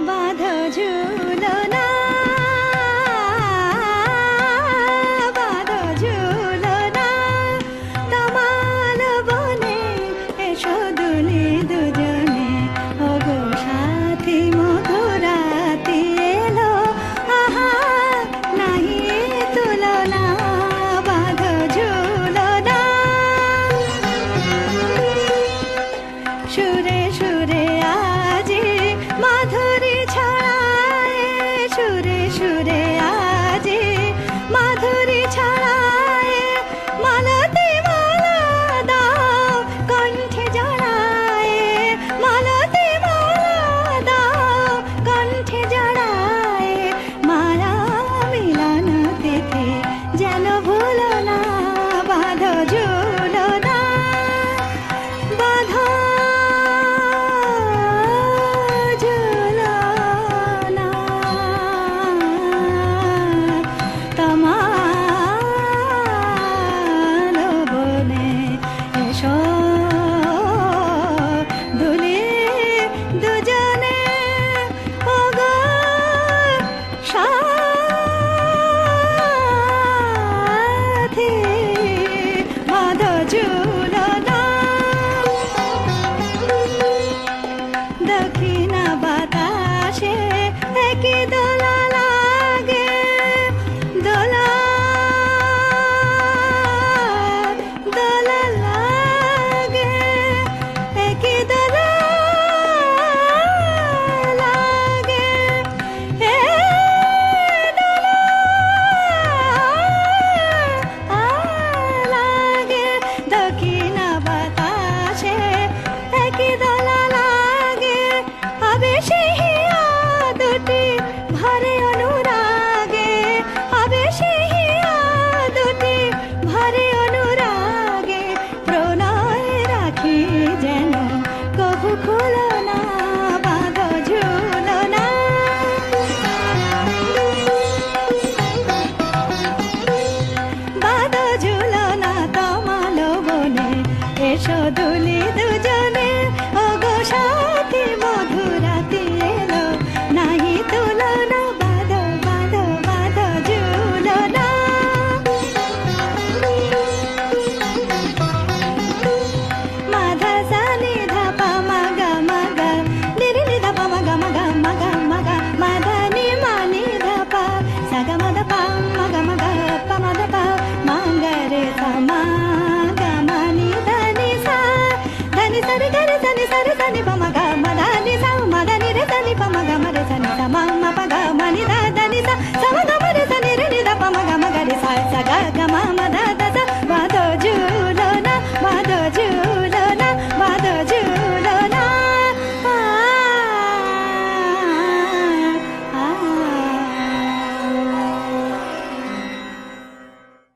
বাধা ঝুলা সদলে দুজনে অগো সাথে মধুরাতে এলো। নাই তোলো না বাদ বাদ বাদ জুলো না। মাধা জানে ধাপা মাগা মাগা দেরি নি ধাপা মাগা মাগা মাগা মাগা, মাধা নি মানে ধাপা, সাগা মাধা পা মাগা মাগা। సరి సరి సని సరి సని